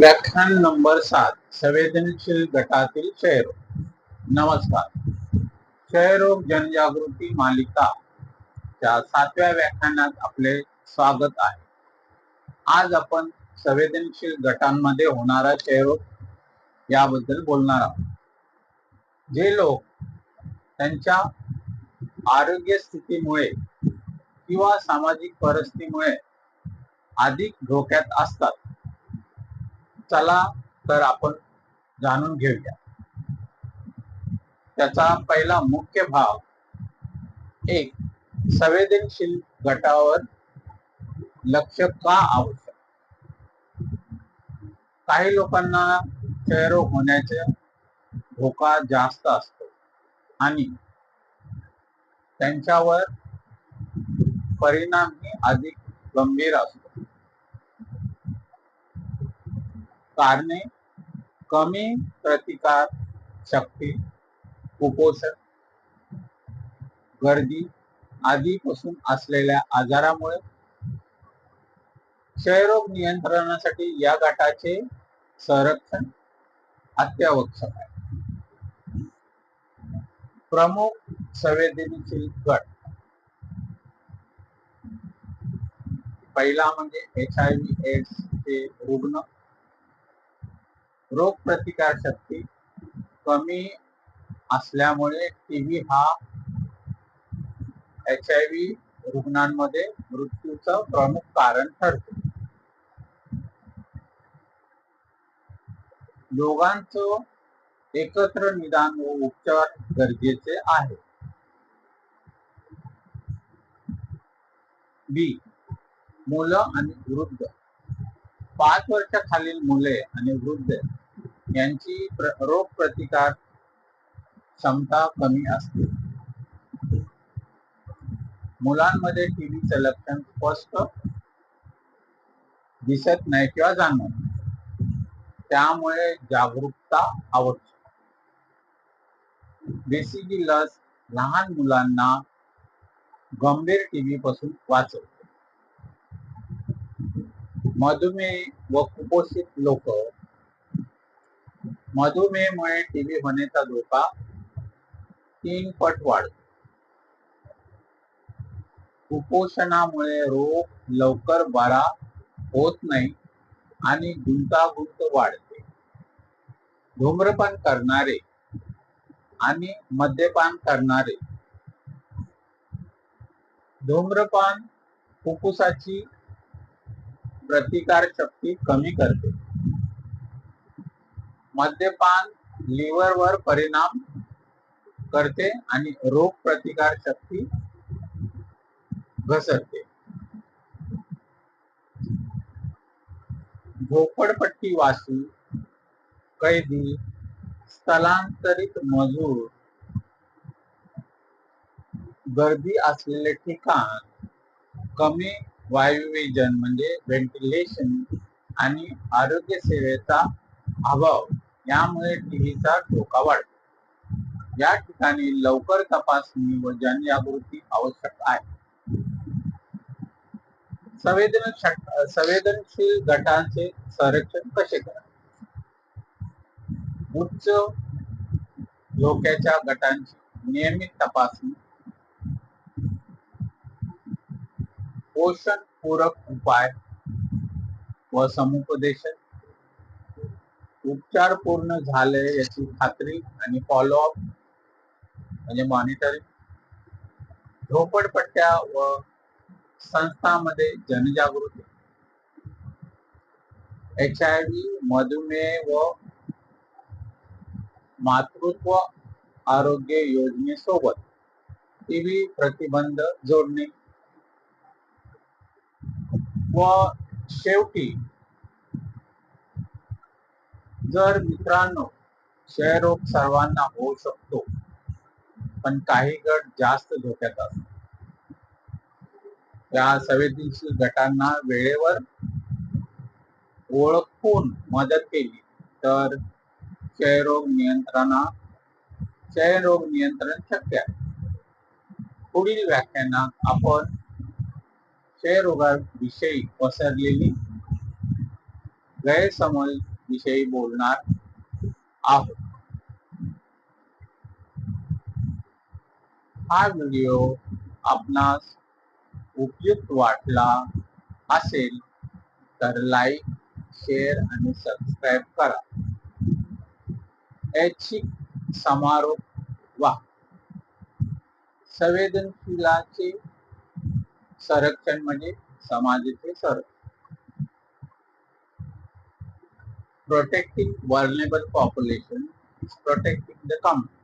व्याख्यान नंबर सात संवेदनशील गटातील क्षयरोग. नमस्कार. क्षयरोग जनजागृती मालिका च्या सातव्या व्याख्यानात आपले स्वागत आहे. आज आपण संवेदनशील गटांमध्ये होणारा क्षयरोग याबद्दल बोलणार आहोत. जे लोक त्यांच्या आरोग्य स्थितीमुळे किंवा सामाजिक परिस्थितीमुळे अधिक धोक्यात असतात. चला तर आपण जाणून घेऊया. त्याचा पहिला मुख्य भाव एक संवेदनशील गटावर लक्ष का आवश्यक? काही लोकांना क्षयरोग होण्याचे धोका जास्त असतो आणि त्यांच्यावर परिणामही अधिक गंभीर असतो. कारणे कमी प्रतिकार शक्ती कुपोषण गर्दी आधीपासून असलेल्या आजारामुळे क्षयरोग नियंत्रणासाठी या गटाचे संरक्षण अत्यावश्यक आहे. प्रमुख संवेदनशील गट. पहिला म्हणजे एच आय व्ही एड्स चे रुग्ण. रोग प्रतिकार शक्ती कमी असल्यामुळे टीव्ही हा एच आय व्ही रुग्णांमध्ये मृत्यूचं प्रमुख कारण ठरते. दोघांचं एकत्र निदान व उपचार गरजेचे आहे. बी. मुलं आणि वृद्ध. पाच वर्षाखालील मुले आणि वृद्ध यांची रोग प्रतिकार क्षमता कमी असते. मुलांमध्ये टीबीचं लक्षण स्पष्ट दिसत नाही किंवा जाणवत त्यामुळे जागरूकता आवश्यक. बेसिकी लस लहान मुलांना गंभीर टीबी पासून वाचवते. मधुमेह व कुपोषित लोक मधुमेहमुळे टीबी होण्याचा धोका तीन पट वाढतो कुपोषणामुळे रोग लवकर बरा होत नाही आणि गुंतागुंत वाढते. धूम्रपान करणारे आणि मद्यपान करणारे. धूम्रपान फुफ्फुसाची प्रतिकार शक्ती कमी करते. मद्यपान लिव्हरवर परिणाम करते आणि रोग प्रतिकार शक्ती घसरते. झोपडपट्टी वासी कैदी स्थलांतरित मजूर गर्दी असलेले ठिकाण कमी वायुविजन म्हणजे व्हेंटिलेशन आणि आरोग्य सेवेचा अभाव. यामुळे टीव्हीचा धोका वाढतो. या ठिकाणी लवकर तपासणी व जनजागृती आवश्यक आहे. संवेदन संवेदनशील गटांचे संरक्षण कसे करावे? उच्च धोक्याच्या गटांची नियमित तपासणी. पोषण पूरक उपाय व समुपदेशन. उपचार पूर्ण झाले याची खात्री आणि फॉलोअप म्हणजे मॉनिटरिंग झोपडपट्ट्या व संस्थांमध्ये जनजागृती. एच आय व्ही मधुमेह व मातृत्व आरोग्य योजनेसोबत टीव्ही प्रतिबंध जोडणे. व शेवटी जर मित्रांनो क्षयरोग सर्वांना होऊ शकतो पण काही गट जास्त धोक्यात असतात. या संवेदनशील गटांना वेळेवर ओळखून मदत केली तर क्षयरोग नियंत्रणा क्षयरोग नियंत्रण शक्य आहे. पुढील व्याख्यानात आपण क्षयरोगाविषयी पसरलेली गैरसमज विषयी बोलणार आहोत. हा व्हिडिओ आपणास उपयुक्त वाटला असेल तर लाईक शेअर आणि सबस्क्राईब करा. ऐच्छिक समारोप वा संवेदनशीलाचे संरक्षण म्हणजे समाजाचे संरक्षण. protecting vulnerable population is protecting the company.